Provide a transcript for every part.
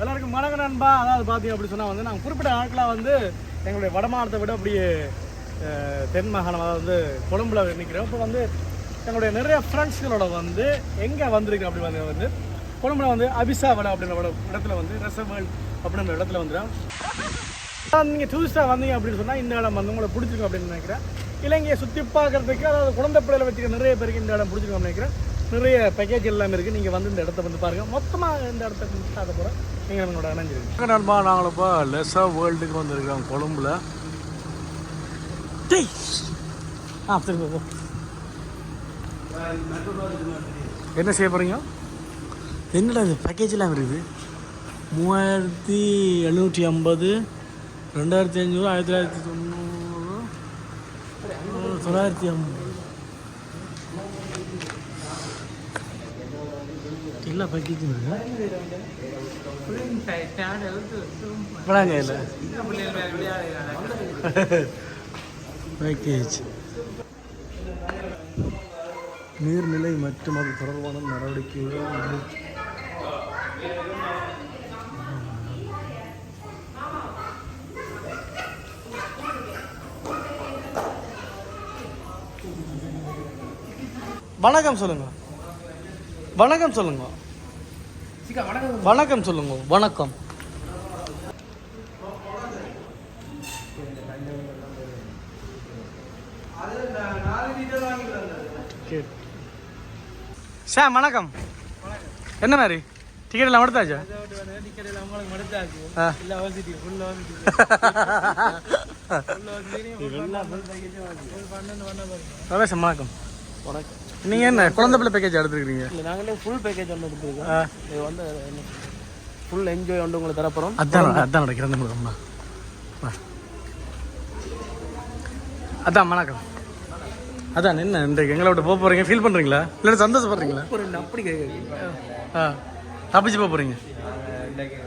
எல்லாருக்கும் வணக்கம் நண்பா. அதாவது பார்த்தீங்க அப்படி சொன்னால் வந்து நாங்கள் குறிப்பிட்ட நாட்களாக வந்து எங்களுடைய வடமானத்தை விட அப்படியே தென் மாகாணம் அதாவது வந்து கொழும்புல நிற்கிறோம் இப்போ வந்து எங்களுடைய நிறைய ஃப்ரெண்ட்ஸ்களோட வந்து எங்கே வந்திருக்கு அப்படி வந்து வந்து கொழும்புல வந்து அபிசாவலை அப்படின்ற இடத்துல வந்து ரெசவேல் அப்படின்ற இடத்துல வந்துடும் நீங்கள் டூரிஸ்டாக வந்தீங்க அப்படின்னு சொன்னால் இந்த இடம் வந்து உங்களை பிடிச்சிருக்கும் அப்படின்னு நினைக்கிறேன். இலங்கையை சுற்றி பார்க்கறதுக்கு அதாவது குழந்தை பிள்ளைகளை வச்சுக்க நிறைய பேருக்கு இந்த இடம் பிடிச்சிருக்கும் நினைக்கிறேன். நிறைய பேக்கேஜ் எல்லாமே இருக்குது நீங்கள் வந்து இந்த இடத்த வந்து பாருங்கள் மொத்தமாக இந்த இடத்த பார்க்க போகிறேன் நீங்கள் நம்மளோட இணைஞ்சிருக்கு நண்பா நாங்கள் இப்போ லெஸா வேர்ல்டுக்கு வந்திருக்கோம் கொழும்புல. டேய்! ஆ திரும்ப. என்ன செய்ய போகிறீங்க என்னடா இது பேக்கேஜ்லாம் இருக்குது? மூவாயிரத்தி எழுநூற்றி ஐம்பது ரெண்டாயிரத்தி அஞ்சூறு ஆயிரத்தி தொள்ளாயிரத்தி தொண்ணூறு தொள்ளாயிரத்தி ஐம்பது. எல்லா பேக்கேஜும் இருக்கு? இப்படாங்க இல்லை பேக்கேஜ் நீர்நிலை மற்றும் அது தொடர்பான நடவடிக்கைகள். வணக்கம் சொல்லுங்க. வணக்கம் சொல்லுங்க. வணக்கம் சொல்லுங்க. வணக்கம் சார். வணக்கம். என்ன மாதிரி? டிக்கெட் எல்லாம் எடுத்தாச்சா? வணக்கம். வணக்கம். நீங்க என்ன குழந்தை பிள்ளை பேக்கேஜ் எடுத்துருக்கீங்க இல்லை நாங்களே ஃபுல் பேக்கேஜ் ஒன்று எடுத்துருக்கோம். இது வந்து ஃபுல் என்ஜாய் வந்து உங்களுக்கு தரப்போகிறோம் அதான் அதான் நடக்கிறேன் நம்மளுக்கு. அதான் வணக்கம். அதான் என்ன இன்றைக்கு எங்களை விட்டு போக போறீங்க ஃபீல் பண்றீங்களா? இல்லை சந்தோஷப்படுறீங்களா? ஒரு அப்படி கேட்குறீங்க ஆ. தப்பிச்சு போக போறீங்க இன்றைக்கு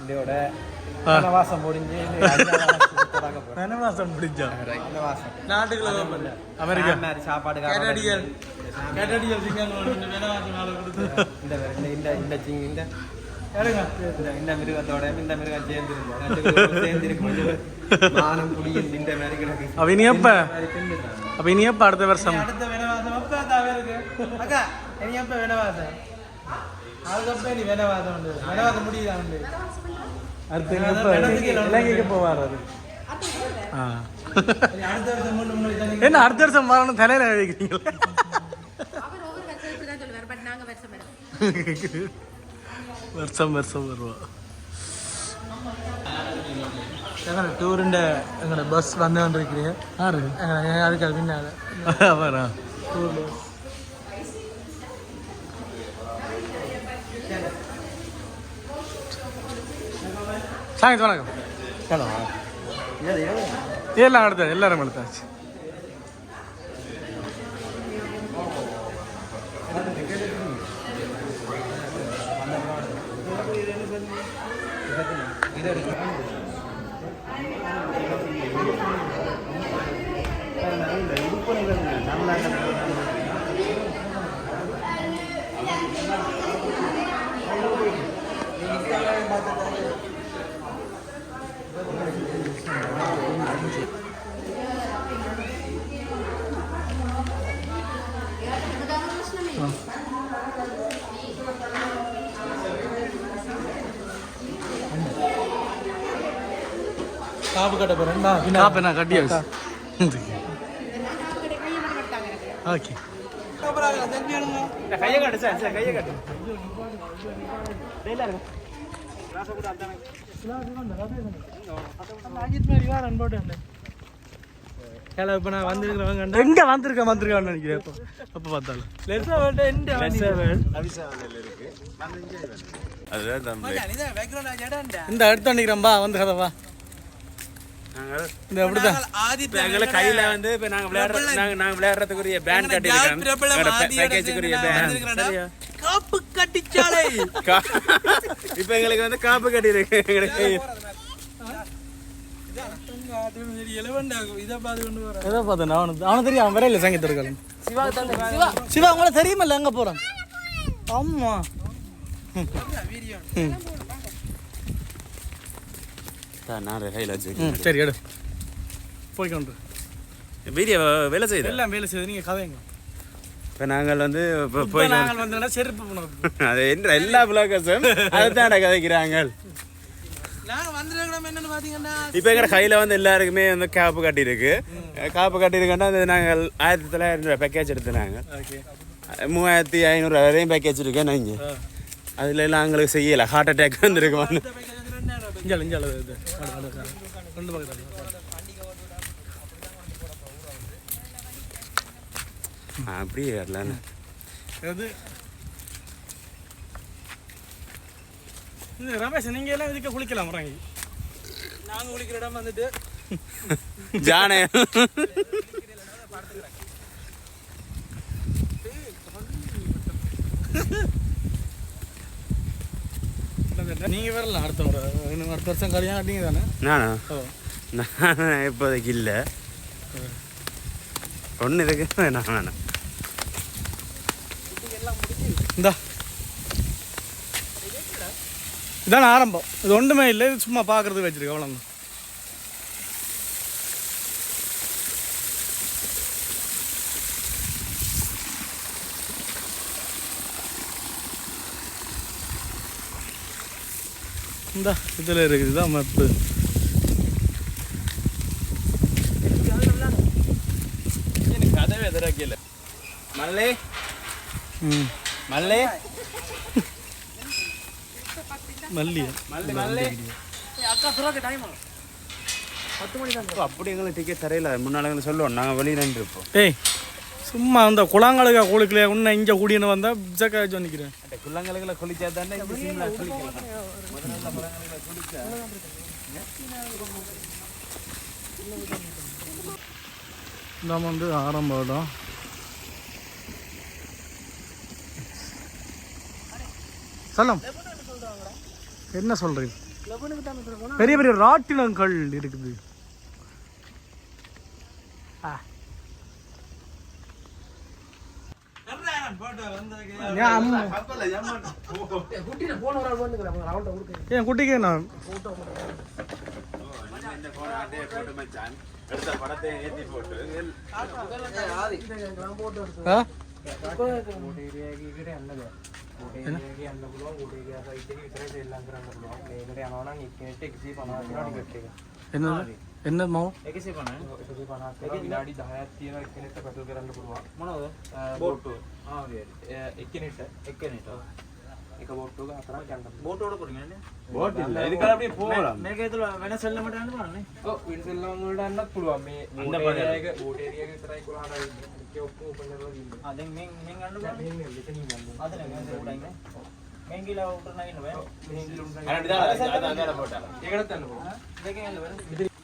இந்தியோட ஆ. வனவாசம் முடிஞ்சு வனவாசம் முடிஞ்சா? வனவாசம். நாட்டுக்குள்ள அமெரிக்கா. சாப்பாடு வனவாசம் நாளை கொடுத்து. இந்த இந்த இந்த சிங்க இந்த இந்த மிருகத்தோட இந்த மிருகம் சேர்ந்து இருக்கும் ரெண்டு மிருகம் சேர்ந்து இருக்கும் மானம் புளியும் இந்த மாதிரி கிடக்கு அப்ப இனி எப்ப. அப்ப இனி எப்ப அடுத்த வருஷம். அடுத்த வினவாசம். அப்ப தாவே இருக்கு. அக்கா இனி அப்ப வினவாசம். அதுக்கப்புறம் நீ வினவாசம் உண்டு. வினவாசம் முடியுதா உண்டு? அடுத்து இலங்கைக்கு போவார் அது ஆ. தண்ணி என்ன அடுத்த வருஷம் வரணும் தலையில நாங்க வருஷம் வருஷம் வருவோம். எங்களோட டூருண்ட எங்களோட பஸ் வந்து வந்துருக்கிறீங்க. ஆறு அதுக்கு அது பின்னால வரா டூர் பஸ் சாயங்காலம் வணக்கம். எல்லாம் எடுத்தாச்சு எல்லாரும் எடுத்தாச்சு. காப்பு கட்ட போறேன். காப்பை நான் கட்டியாச்சு ஓகே. கையை காட்டு சார் சார் கையை காட்டு. இப்போ நான் வந்திருக்கிறவங்க எங்க வந்திருக்கேன் வந்திருக்கான்னு நினைக்கிறேன் அப்போ அப்போ பார்த்தாலும். லெஸ்ஸா வேர்ல்டு எந்த இந்த அடுத்து நினைக்கிறேன்பா வந்து கதை வா. இந்த அப்படிதான் ஆதித்யா எங்களை கையில வந்து இப்ப நாங்க விளையாடுற நாங்க நாங்க விளையாடுறதுக்குரிய பேண்ட் கட்டி பேக்கேஜுக்குரிய பேண்ட் காப்பு கட்டிச்சாலை. இப்ப எங்களுக்கு வந்து காப்பு கட்டி இருக்கு எங்களுக்கு இதை பார்த்து கொண்டு வர எதை பார்த்தேன் அவனுக்கு அவனுக்கு தெரியும் அவன் வரையில சங்கீத இருக்கான் சிவா சிவா உங்களை தெரியுமில்ல எங்க போறான் ஆமா வீடியோ நான் கையில் ம் வச்சுருக்கேன் சரி எடு போய்க்கொண்டு வீடியோ வேலை செய்யுது எல்லாம் வேலை செய்யுது நீங்கள் கதைங்க இப்போ நாங்கள் வந்து இப்போ போய் நாங்கள் வந்தோம்னா செருப்பு போனது அது என்ற எல்லா பிளாக்கர்ஸும் அதுதான் கதைக்கிறாங்க இப்போ எங்க கையில் வந்து எல்லாருக்குமே வந்து காப்பு கட்டியிருக்கு காப்பு கட்டியிருக்கேன்னா அது நாங்கள் ஆயிரத்தி தொள்ளாயிரம் ரூபாய் பேக்கேஜ் எடுத்துனாங்க மூவாயிரத்தி ஐநூறு வரையும் பேக்கேஜ் இருக்கேன் நீங்கள் அதில் எல்லாம் எங்களுக்கு செய்யலை ஹார்ட் அட்டாக் வந்துருக்கு வந்து இஞ்சால இஞ்சால இது. ரெண்டு பக்கத்தில் அப்படியே வரலான்னு அது ரமேஷ் நீங்க எல்லாம் இதுக்கு குளிக்கலாம் வராங்க நாங்க குளிக்கிற இடம் வந்துட்டு. ஜானே. நீங்க வரலாம் அடுத்த இன்னும் அடுத்த வருஷம் கல்யாணம் கட்டிங்க தானே நானா நான் இப்போதைக்கு இல்லை. ஒன்று இருக்கு வேணாம் வேணாம். இந்தா. இதான ஆரம்பம். இது ஒன்றுமே இல்லை. இது சும்மா பார்க்கறதுக்கு வச்சிருக்க அவ்வளோ இந்த இதில் இருக்குது இதுதான் மப்பு எனக்கு கதவே எதிராக்கல மல்லே. ம். மல்லே. மல்லியா அப்படி எங்களுக்கு டிக்கெட் தரையில. முன்னால சொல்லுவோம். நாங்கள் வெளியே நின்றுருப்போம். ஏய் சும்மா அந்த குளங்களுக்கு குளிக்கலையா இன்னும் இங்கே குடின்னு வந்தால் ஜக்கா சொன்னிக்கிறேன் அந்த குள்ளங்களுக்குள்ள குளிச்சா தானே இந்த வந்து ஆரம்ப இடம் சொல்லம் என்ன சொல்றீங்க? பெரிய பெரிய ராட்டினங்கள் இருக்குது. ஆ. ஏன் அம்மா குட்டிக்கு நான் எடுத்த படத்தை ஏற்றி போட்டு ஆ என்னது என்ன மாவு විනාඩි 10ක් තියෙනවා එක්කෙනෙක්ට පැටල් කරන්න පුළුවන් මොනවද බෝට්ටු ආ එක්කෙනෙක්ට එක්කෙනෙක්ට එක බෝට්ටුවක හතරක් යන්න බෝට්ටුවට පුරින්නේ போட் இல்லை இதுக்காக அப்படியே போகலாம் මේක ඇතුළ වෙන සෙල්ලමට යන්න බලන්නේ ඔව් වෙන සෙල්ලම් වලට යන්නත් පුළුවන් මේ අන්න බෝට් බලන්න. ඒරියා එක බෝට් ඒරියා එක විතරයි කොහාට ඉන්නේ ඒක ඔක්කොම ඕපන් කරලා ඉන්නේ ආ දැන් මෙන් මෙන් යන්න බලන්න මෙන් මෙන් මෙතනින් යන්න අද නේ මෙන් උඩ ඉන්නේ මෙන් ගිලා උඩ නගින්න බෑ මෙන් ගිලා උඩ නගින්න போட்டாங்க ඒකටත් යන්න පුළුවන් දෙකෙන් යන්න බෑ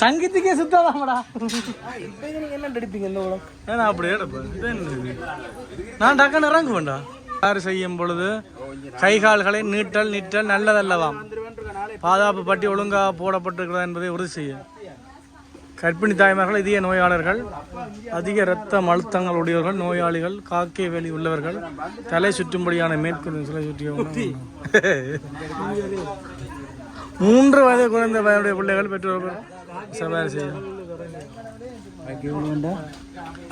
சங்கீத்துக்கே சுத்தாதாமடா என்ன அடிப்பீங்க இந்த உலகம்? ஏன்னா அப்படியே? நான் டக்குன்னு இறங்குவேன்டா. யார் செய்யும் பொழுது கை கால்களை நீட்டல் நிட்டல் நல்லதல்லவாம். பாதுகாப்பு பட்டி ஒழுங்காக போடப்பட்டிருக்கிறதா என்பதை உறுதி செய்ய. கர்ப்பிணி தாய்மார்கள் இதய நோயாளர்கள் அதிக இரத்த அழுத்தங்கள் உடையவர்கள் நோயாளிகள் காக்கை வேலி உள்ளவர்கள் தலை சுற்றும்படியான மேற்கொண்டு சிலை சுற்றியவங்க மூன்று வயது குறைந்த வயதுடைய பிள்ளைகள் பெற்றோர்கள். சவாரி செய்யும்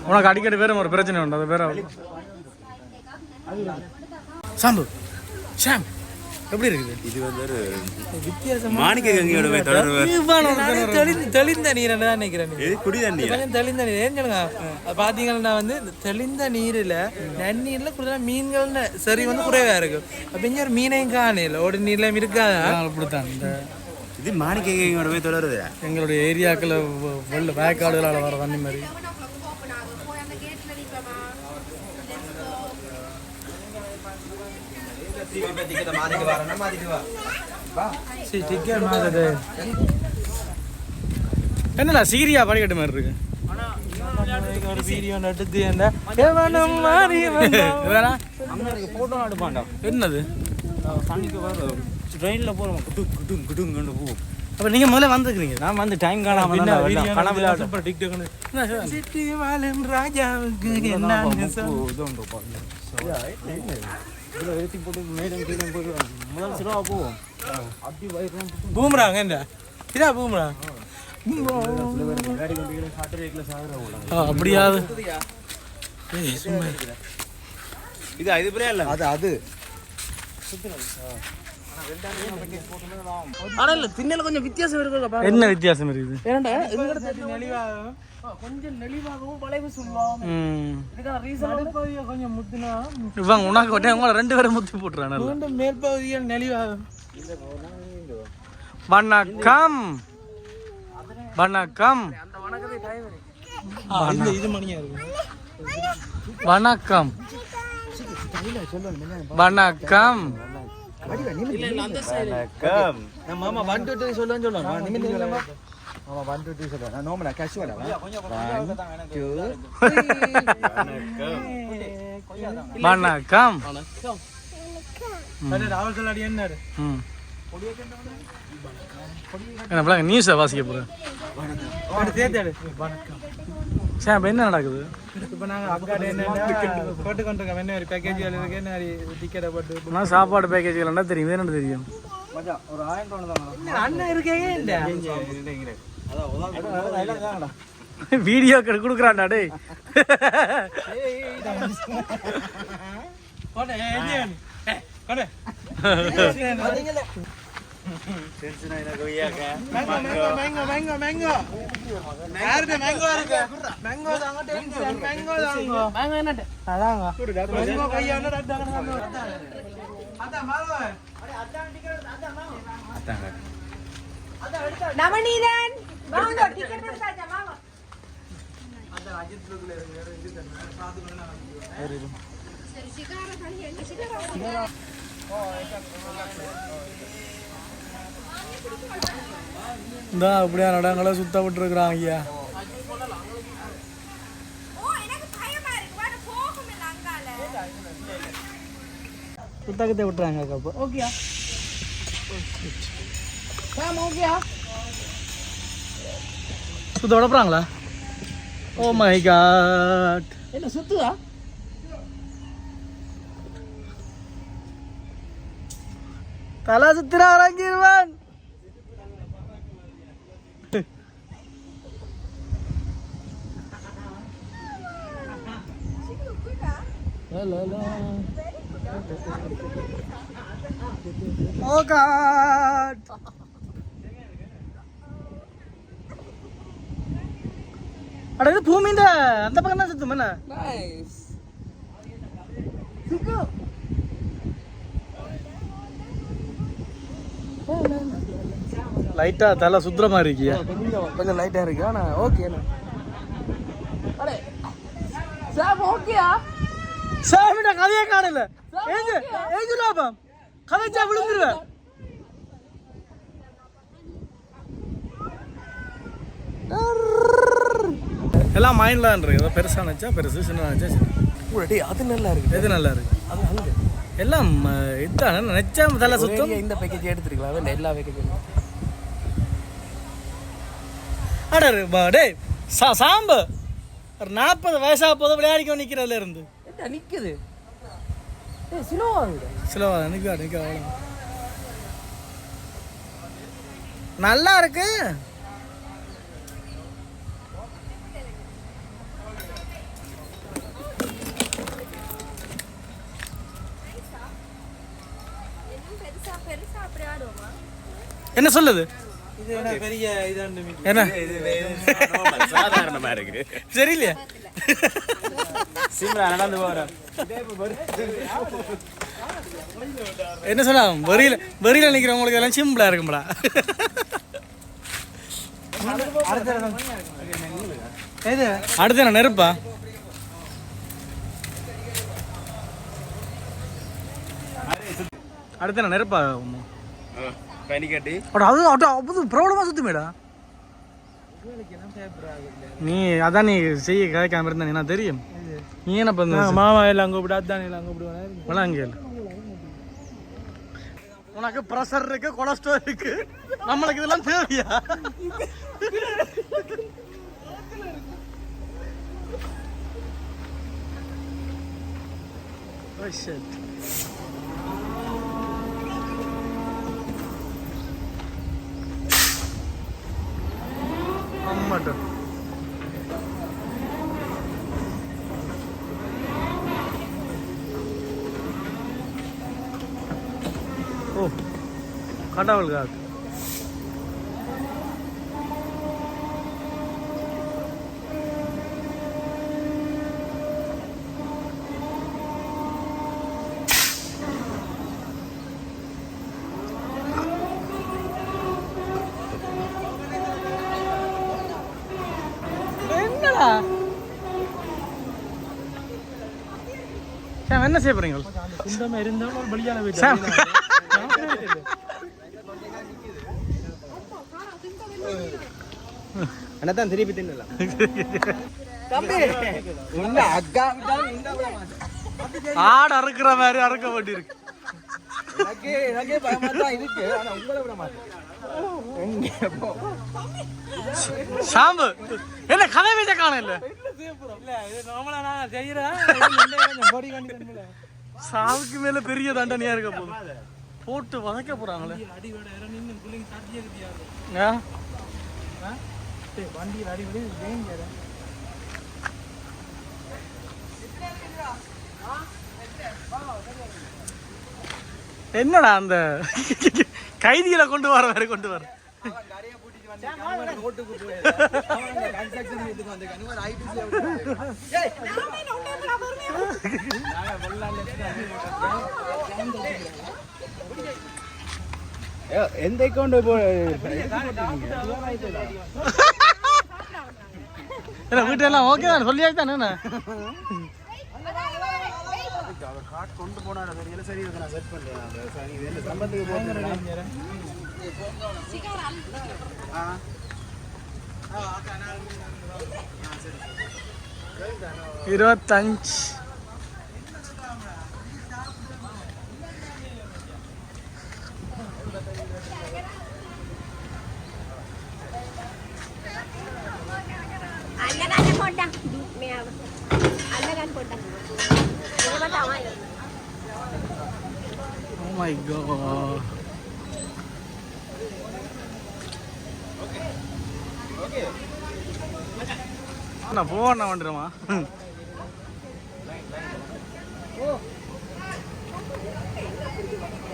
உனக்கு அடிக்கடி வேற ஒரு பிரச்சனை உண்டு அது வேற. சாம்பு ஷாம் எப்படி இருக்குது? இது வந்து ஒரு மாணிக்க கங்கையோட போய் தொடர்பு. தெளிந்த தெளிந்த நீர் தான் நினைக்கிறேன் இது குடி தண்ணி கொஞ்சம் தெளிந்த நீர். ஏன் சொல்லுங்க? பாத்தீங்கன்னா வந்து தெளிந்த நீர்ல நன்னீர்ல கூடுதலா மீன்கள் சரி வந்து குறைவா இருக்கு. அப்ப இங்க ஒரு மீனையும் காணையில ஓடி நீர்ல இருக்காதா? அப்படித்தான். இந்த இது மாணிக்க கங்கையோட போய் தொடருது எங்களுடைய ஏரியாக்கள் வெள்ள வயக்காடுகளால் வர தண்ணி மாதிரி. என்னடா சீரியா படிக்கட்டு மாதிரி இருக்கு? ஒரு வீடியோ எடுத்து என்ன எவனும் மாறி வேணா அங்க போட்டோ எடுப்பான்டா என்னது ட்ரெயின்ல போறோம். குடு குடு குடுங்கன்னு போவோம். அப்ப நீங்க முதல்ல வந்துருக்கீங்க நான் வந்து டைம் காணாம கனவுல சூப்பர் டிக்டாக் சிட்டி வாழும் ராஜாவுக்கு என்ன பூமராங்க என்ன? இதா பூமரா. அப்படியாது. இது இது பிரியா இல்ல அது. அது ஆனா இல்ல திண்ணல கொஞ்சம் வித்தியாசம் இருக்கு என்ன வித்தியாசம் இருக்குது? ஏன்டா நெளிவாகும் கொஞ்சம் நெளிவாகவும் வளைவு சொல்லுவோம் ம். இதுக்கான ரீசன் கொஞ்சம் முத்துனா இவங்க உனக்கு ஒட்டே உங்களை ரெண்டு பேரும் முத்தி போட்டுறாங்க மீண்டும் மேற்பகுதியில் நெளிவாகும் வணக்கம். வணக்கம். இது மணியா இருக்கு வணக்கம். வணக்கம். நம்ம மாமா ஒன் டூ த்ரீ நிமிந்து இல்லைமா மாமா ஒன் டூ த்ரீ சொல்லுவேன் நான் நோமலா கேஷுவலா வணக்கம். என்ன நியூஸை வாசிக்க வணக்கம். சரி அப்போ என்ன நடக்குது இப்போ நாங்கள் அக்காட என்னென்ன போட்டு கொண்டிருக்கோம் என்ன ஒரு பேக்கேஜ் இருக்கு என்ன டிக்கெட்டை போட்டு நான் சாப்பாடு பேக்கேஜ்கள் தெரியும் இது என்ன தெரியும் ஒரு ஆயிரம் ரூபா தான் அண்ணன் இருக்கே இல்ல வீடியோ கொடுக்குறான்டா டேய் கொடு ஏஜியன் கொடு மேங்கோ மேங்கோ மேங்கோ மேங்கோ யாருக்கு மேங்கோ இருக்கு மேங்கோ தாங்க டென்ஷன் மேங்கோ தாங்க மேங்கோ என்னட்டு சரி சிகாரா தண்ணி எங்க சிகாரா இந்த அப்படியே நடங்களை சுத்த விட்டுருக்குறான் ஐயா. சுத்தகத்தை விட்டுறாங்க அப்போ. ஓகேயா? சாம் ஓகேயா? சுத்த விடப்புறாங்களா? ஓ மை காட் என்ன சுத்துதா? தலை சுத்திர இறங்கிடுவான் ஓ காட் அட இது பூமி இந்த அந்த பக்கம் தான் சுத்தும் என்ன? நைஸ் லைட்டா தலை சுத்துற மாதிரி இருக்கியா? கொஞ்சம் கொஞ்சம் லைட்டா இருக்கு ஆனா ஓகே அடே. சாம் ஓகேயா சாமிடா கதையே காணல. ஏஞ்சு ஏஞ்சு லாபம். கதைச்சா விழுந்துருவேன் எல்லாம் மைண்ட்ல இருக்கு. ஏதோ பெருசா நினைச்சா பெருசு சின்ன நினைச்சா சின்ன அது நல்லா இருக்கு. எது நல்லா இருக்கு? அது அங்க. எல்லாம் இதான்? நினைச்சா தலை சுத்தம். இந்த பேக்கேஜ் எடுத்துருக்கலாம் எல்லா பேக்கேஜும் அட பா- டேய் சா சாம்பு. ஒரு நாற்பது வயசா போதும் விளையாடிக்க நிக்கிறதுல இருந்து. என்ன நிக்குது. ஏய் சிலோவா சிலவா நிக்கா நிக்கா அவ்வளோ நல்லா இருக்கு. என்ன சொல்லுது? இது என்ன பெரிய இதாண்டு என்ன? சாதாரணமா இருக்கு. சரியில்லையா? சிம்ரா நடந்து போறோம் என்ன சொல்லலாம் வெறியில வெறியில நிக்கிறவங்களுக்கு எல்லாம் சிம்பிளா இருக்கும்டா அடுத்து என்ன நெருப்பா? அடுத்து என்ன நெருப்பா பனி கட்டி. அட அது அது ப்ராப்ளமாக சுத்துமேடா. நீ அதான் நீ செய்ய கேட்காம இருந்த நான் தெரியும்? நீ என்ன பண்ண மாமா எல்லாம் அங்கே விட அதான் எல்லாம் அங்கே விடுவாங்க விளாங்கல் உனக்கு ப்ரெஷர் இருக்கு கொலஸ்ட்ரால் இருக்கு. நம்மளுக்கு இதெல்லாம் தேவையா? Oh shit. அம்மாட்ட ஓ கடவுள் காக்கு சாம் என்ன செய்ய போறீங்க? சொந்தமாக இருந்தாலும் ஒரு பலியான சாம். அண்ணா திருப்பி தின்னலாம். ஆடு அறுக்கிற மாதிரி அறுக்க வேண்டியிருக்கு. எனக்கே எனக்கே பயமா தான் இருக்கு ஆனா உங்களை விட மாட்டேன். சாம்பு என்ன கதை வீச்ச காண இல்ல? சாவுக்கு மேல பெரிய தண்டனையா இருக்க போகுது. போட்டு வதக்க போறாங்களே? வண்டியில் என்னடா அந்த கைதிகளை கொண்டு வர வேற கொண்டு வர எந்த அக்கௌண்ட் வீட்டெல்லாம் ஓகே தான் சொல்லியாச்சு தானே அவர் காட் கொண்டு போனார் தெரியல சரி இதை நான் செட் பண்ணுறேன் சரி இது என்ன சம்பந்தத்துக்கு போகிறேன் ஆ. இருபத்தஞ்சு. அங்கே தானே Ayan, punta. Hindi ba tama? Oh my God. Okay. Okay. நான் போன வந்துடுமா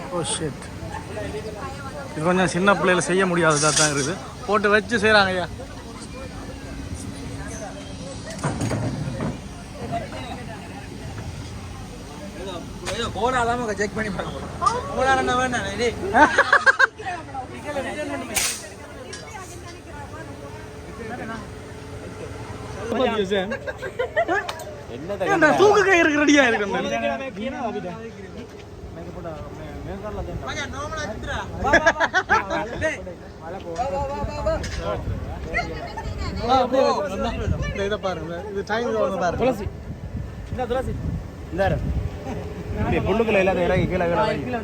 ஓ ஷிட் இது கொஞ்சம் சின்ன பிள்ளையில செய்ய முடியாததாக தான் இருக்குது போட்டு வச்சு செய்கிறாங்க ஐயா இல்லாம செக் பண்ணி பார்க்க கோடா என்ன வேணாம் டேய். என்ன தூக்கு கயிறு ரெடியா இருக்கு இதை பாருங்க இது டைம் பாருங்க. துளசி. இந்த துளசி. இந்த புல்லுக்குள்ள இல்லாத இறங்கி கீழே கீழே கீழே